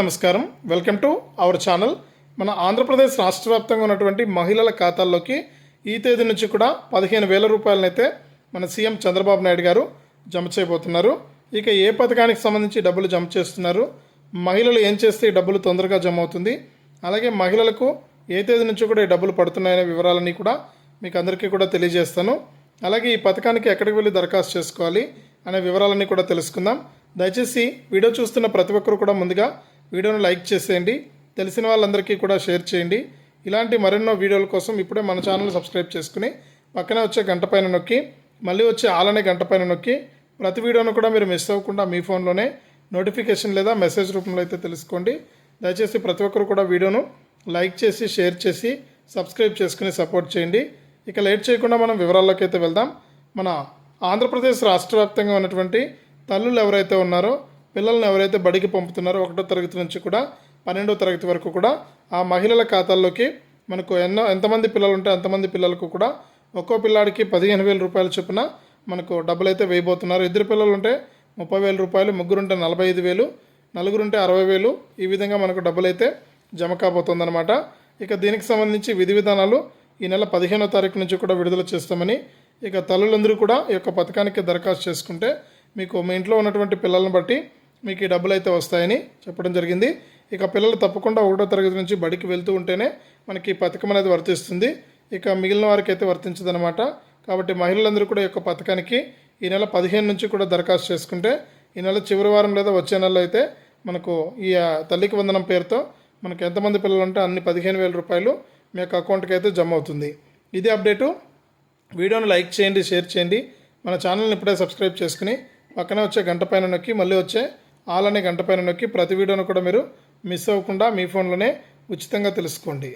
నమస్కారం. Welcome to our channel. మన ఆంధ్రప్రదేశ్ రాష్ట్ర వ్యాప్తంగా ఉన్నటువంటి మహిళల ఖాతాల్లోకి ఈ తేదీ నుంచి కూడా పదిహేను వేల రూపాయలనైతే మన సీఎం చంద్రబాబు నాయుడు గారు జమ చేయబోతున్నారు. ఇక ఏ పథకానికి సంబంధించి డబ్బులు జమ చేస్తున్నారు? మహిళలు ఏం చేస్తే ఈ డబ్బులు తొందరగా జమ అవుతుంది? అలాగే మహిళలకు ఏ తేదీ నుంచి కూడా ఈ డబ్బులు పడుతున్నాయనే వివరాలన్నీ కూడా మీకు అందరికీ కూడా తెలియజేస్తాను. అలాగే ఈ పథకానికి ఎక్కడికి వెళ్ళి దరఖాస్తు చేసుకోవాలి అనే వివరాలన్నీ కూడా తెలుసుకుందాం. దయచేసి వీడియో చూస్తున్న ప్రతి ఒక్కరు కూడా ముందుగా వీడియోను లైక్ చేసేయండి. తెలిసిన వాళ్ళందరికీ కూడా షేర్ చేయండి. ఇలాంటి మరెన్నో వీడియోల కోసం ఇప్పుడే మన ఛానల్ సబ్స్క్రైబ్ చేసుకుని పక్కనే వచ్చే గంట పైన నొక్కి మళ్ళీ వచ్చే ఆలనే గంట పైన నొక్కి ప్రతి వీడియోను కూడా మీరు మిస్ అవ్వకుండా మీ ఫోన్లోనే నోటిఫికేషన్ లేదా మెసేజ్ రూపంలో అయితే తెలుసుకోండి. దయచేసి ప్రతి ఒక్కరు కూడా వీడియోను లైక్ చేసి షేర్ చేసి సబ్స్క్రైబ్ చేసుకుని సపోర్ట్ చేయండి. ఇక లేట్ చేయకుండా మనం వివరాల్లోకి అయితే వెళ్దాం. మన ఆంధ్రప్రదేశ్ రాష్ట్ర వ్యాప్తంగా ఉన్నటువంటి తల్లులు ఎవరైతే ఉన్నారో పిల్లల్ని ఎవరైతే బడికి పంపుతున్నారో ఒకటో తరగతి నుంచి కూడా పన్నెండో తరగతి వరకు కూడా ఆ మహిళల ఖాతాల్లోకి మనకు ఎన్నో ఎంతమంది పిల్లలు ఉంటే అంతమంది పిల్లలకు కూడా ఒక్కో పిల్లాడికి పదిహేను వేల రూపాయల చొప్పున మనకు డబ్బులు అయితే వేయబోతున్నారు. ఇద్దరు పిల్లలు ఉంటే ముప్పై వేల రూపాయలు ముగ్గురుంటే నలభై ఐదు వేలు నలుగురుంటే అరవై వేలు ఈ విధంగా మనకు డబ్బులు అయితే జమ కాబోతుందన్నమాట. ఇక దీనికి సంబంధించి విధి విధానాలు ఈ నెల పదిహేనో తారీఖు నుంచి కూడా విడుదల చేస్తామని ఇక తల్లులందరూ కూడా ఈ యొక్క పథకానికి దరఖాస్తు చేసుకుంటే మీకు మీ ఇంట్లో ఉన్నటువంటి పిల్లలను బట్టి మీకు ఈ డబ్బులు అయితే వస్తాయని చెప్పడం జరిగింది. ఇక పిల్లలు తప్పకుండా ఒకటో తరగతి నుంచి బడికి వెళ్తూ ఉంటేనే మనకి ఈ పథకం అనేది వర్తిస్తుంది. ఇక మిగిలిన వారికి అయితే వర్తించదనమాట కాబట్టి మహిళలందరూ కూడా ఈ యొక్క పథకానికి ఈ నెల పదిహేను నుంచి కూడా దరఖాస్తు చేసుకుంటే ఈ నెల చివరి వారం లేదా వచ్చే నెలలో అయితే మనకు ఈ తల్లికి వందనం పేరుతో మనకు ఎంతమంది పిల్లలు ఉంటే అన్ని పదిహేను వేల రూపాయలు మీ యొక్క అకౌంట్కి అయితే జమ అవుతుంది. ఇది అప్డేటు. వీడియోను లైక్ చేయండి షేర్ చేయండి. మన ఛానల్ని ఇప్పుడే సబ్స్క్రైబ్ చేసుకుని పక్కనే వచ్చే గంట పైన నొక్కి మళ్ళీ వచ్చే ఆల్ అనే గంట పైన నొక్కి ప్రతి వీడియోను కూడా మీరు మిస్ అవ్వకుండా మీ ఫోన్లోనే ఉచితంగా తెలుసుకోండి.